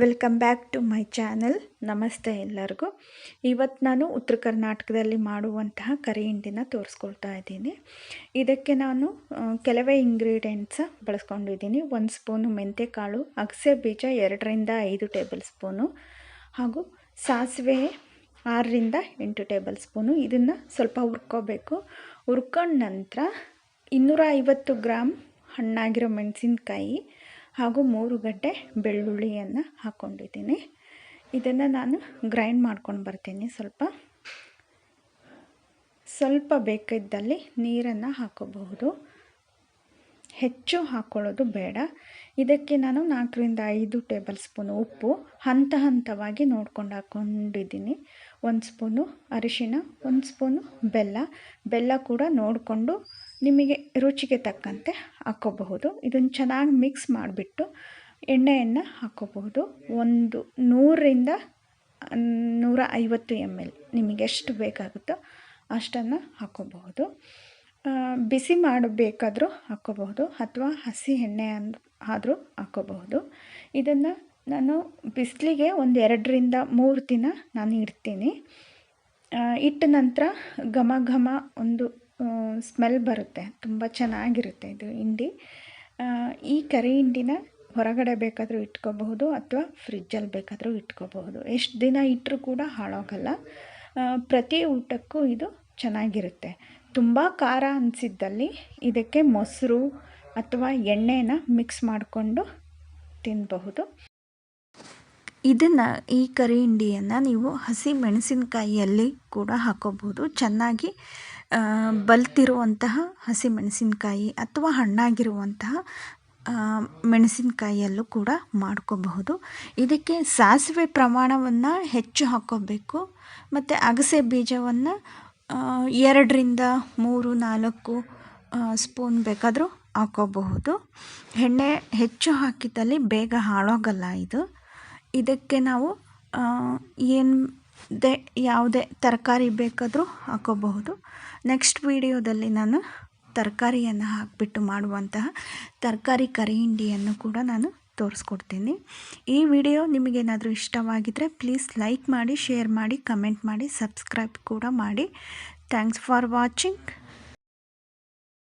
Welcome back to my channel. ನಮಸ್ತೆ ಎಲ್ಲರಿಗೂ. ಇವತ್ತು ನಾನು ಉತ್ತರ ಕರ್ನಾಟಕದಲ್ಲಿ ಮಾಡುವಂತಹ ಕರಿ ಹಿಂಡಿನ ತೋರಿಸ್ಕೊಳ್ತಾ ಇದ್ದೀನಿ. ಇದಕ್ಕೆ ನಾನು ಕೆಲವೇ ಇಂಗ್ರೀಡಿಯೆಂಟ್ಸ್ ಬಳಸ್ಕೊಂಡಿದ್ದೀನಿ. ಒಂದು ಸ್ಪೂನು ಮೆಂತ್ಯಕಾಳು ಅಗಸೆ ಬೀಜ ಎರಡರಿಂದ ಐದು ಟೇಬಲ್ ಸ್ಪೂನು ಹಾಗೂ ಸಾಸಿವೆ ಆರರಿಂದ ಎಂಟು ಟೇಬಲ್ ಸ್ಪೂನು. ಇದನ್ನು ಸ್ವಲ್ಪ ಹುರ್ಕೋಬೇಕು. ಹುರ್ಕೊಂಡ ನಂತರ ಇನ್ನೂರ ಐವತ್ತು ಗ್ರಾಮ್ ಹಣ್ಣಾಗಿರೋ ಮೆಣಸಿನ್ಕಾಯಿ ಹಾಗೂ ಮೂರು ಗಡ್ಡೆ ಬೆಳ್ಳುಳ್ಳಿಯನ್ನು ಹಾಕ್ಕೊಂಡಿದ್ದೀನಿ ಇದನ್ನು ನಾನು ಗ್ರೈಂಡ್ ಮಾಡ್ಕೊಂಡು ಬರ್ತೀನಿ ಸ್ವಲ್ಪ. ಸ್ವಲ್ಪ ಬೇಕಿದ್ದಲ್ಲಿ ನೀರನ್ನು ಹಾಕೋಬಹುದು. ಹೆಚ್ಚು ಹಾಕ್ಕೊಳ್ಳೋದು ಬೇಡ. ಇದಕ್ಕೆ ನಾನು ನಾಲ್ಕರಿಂದ ಐದು ಟೇಬಲ್ ಸ್ಪೂನ್ ಉಪ್ಪು ಹಂತ ಹಂತವಾಗಿ ನೋಡ್ಕೊಂಡು ಹಾಕ್ಕೊಂಡಿದ್ದೀನಿ ಒಂದು ಸ್ಪೂನು ಅರಿಶಿನ ಒಂದು ಸ್ಪೂನು ಬೆಲ್ಲ. ಬೆಲ್ಲ ಕೂಡ ನೋಡಿಕೊಂಡು ನಿಮಗೆ ರುಚಿಗೆ ತಕ್ಕಂತೆ ಹಾಕ್ಕೋಬಹುದು ಇದನ್ನು ಚೆನ್ನಾಗಿ ಮಿಕ್ಸ್ ಮಾಡಿಬಿಟ್ಟು ಎಣ್ಣೆಯನ್ನು ಹಾಕ್ಕೋಬಹುದು ಒಂದು ನೂರರಿಂದ ನೂರ ಐವತ್ತು ಎಂ ಎಲ್ ನಿಮಗೆ ಎಷ್ಟು ಬೇಕಾಗುತ್ತೋ ಅಷ್ಟನ್ನು ಹಾಕ್ಕೋಬಹುದು ಬಿಸಿ ಮಾಡಬೇಕಾದರೂ ಹಾಕ್ಕೋಬಹುದು ಅಥವಾ ಹಸಿ ಎಣ್ಣೆ ಅಂದ ಆದರೂ ಹಾಕ್ಕೋಬಹುದು ಇದನ್ನು ನಾನು ಬಿಸಿಲಿಗೆ ಒಂದು ಎರಡರಿಂದ ಮೂರು ದಿನ ನಾನು ಇಡ್ತೀನಿ. ಇಟ್ಟ ನಂತರ ಘಮ ಘಮ ಒಂದು ಸ್ಮೆಲ್ ಬರುತ್ತೆ. ತುಂಬ ಚೆನ್ನಾಗಿರುತ್ತೆ ಇದು ಹಿಂಡಿ. ಈ ಕರಿ ಹಿಂಡಿನ ಹೊರಗಡೆ ಬೇಕಾದರೂ ಇಟ್ಕೋಬಹುದು ಅಥವಾ ಫ್ರಿಜ್ಜಲ್ಲಿ ಬೇಕಾದರೂ ಇಟ್ಕೋಬಹುದು. ಎಷ್ಟು ದಿನ ಇಟ್ಟರೂ ಕೂಡ ಹಾಳಾಗಲ್ಲ. ಪ್ರತಿ ಊಟಕ್ಕೂ ಇದು ಚೆನ್ನಾಗಿರುತ್ತೆ. ತುಂಬ ಖಾರ ಅನಿಸಿದ್ದಲ್ಲಿ ಇದಕ್ಕೆ ಮೊಸರು ಅಥವಾ ಎಣ್ಣೆನ ಮಿಕ್ಸ್ ಮಾಡಿಕೊಂಡು ತಿನ್ನಬಹುದು ಇದನ್ನು ಈ ಕರಿ ಹಿಂಡಿಯನ್ನು ನೀವು ಹಸಿ ಮೆಣಸಿನಕಾಯಿಯಲ್ಲಿ ಕೂಡ ಹಾಕೋಬಹುದು. ಚೆನ್ನಾಗಿ ಬಲ್ತಿರುವಂತಹ ಹಸಿ ಮೆಣಸಿನಕಾಯಿ ಅಥವಾ ಹಣ್ಣಾಗಿರುವಂತಹ ಮೆಣಸಿನಕಾಯಿಯಲ್ಲೂ ಕೂಡ ಮಾಡ್ಕೋಬಹುದು. ಇದಕ್ಕೆ ಸಾಸಿವೆ ಪ್ರಮಾಣವನ್ನು ಹೆಚ್ಚು ಹಾಕೋಬೇಕು. ಮತ್ತು ಅಗಸೆ ಬೀಜವನ್ನು ಎರಡರಿಂದ ಮೂರು, ನಾಲ್ಕು ಸ್ಪೂನ್ ಬೇಕಾದರೂ ಹಾಕ್ಕೋಬಹುದು ಎಣ್ಣೆ ಹೆಚ್ಚು ಹಾಕಿದಲ್ಲಿ ಬೇಗ ಹಾಳಾಗಲ್ಲ ಇದು. ಇದಕ್ಕೆ ನಾವು ಏನು ದೆ ಯಾವುದೇ ತರಕಾರಿ ಬೇಕಾದರೂ ಹಾಕೋಬಹುದು. ನೆಕ್ಸ್ಟ್ ವಿಡಿಯೋದಲ್ಲಿ ನಾನು ತರಕಾರಿಯನ್ನು ಹಾಕಿಬಿಟ್ಟು ಮಾಡುವಂತಹ ತರಕಾರಿ ಕರಿ ಹಿಂಡಿಯನ್ನು ಕೂಡ ನಾನು ತೋರಿಸ್ಕೊಡ್ತೀನಿ. ಈ ವಿಡಿಯೋ ನಿಮಗೇನಾದರೂ ಇಷ್ಟವಾಗಿದ್ದರೆ ಪ್ಲೀಸ್ ಲೈಕ್ ಮಾಡಿ, ಶೇರ್ ಮಾಡಿ, ಕಮೆಂಟ್ ಮಾಡಿ, ಸಬ್ಸ್ಕ್ರೈಬ್ ಕೂಡ ಮಾಡಿ. Thanks for watching.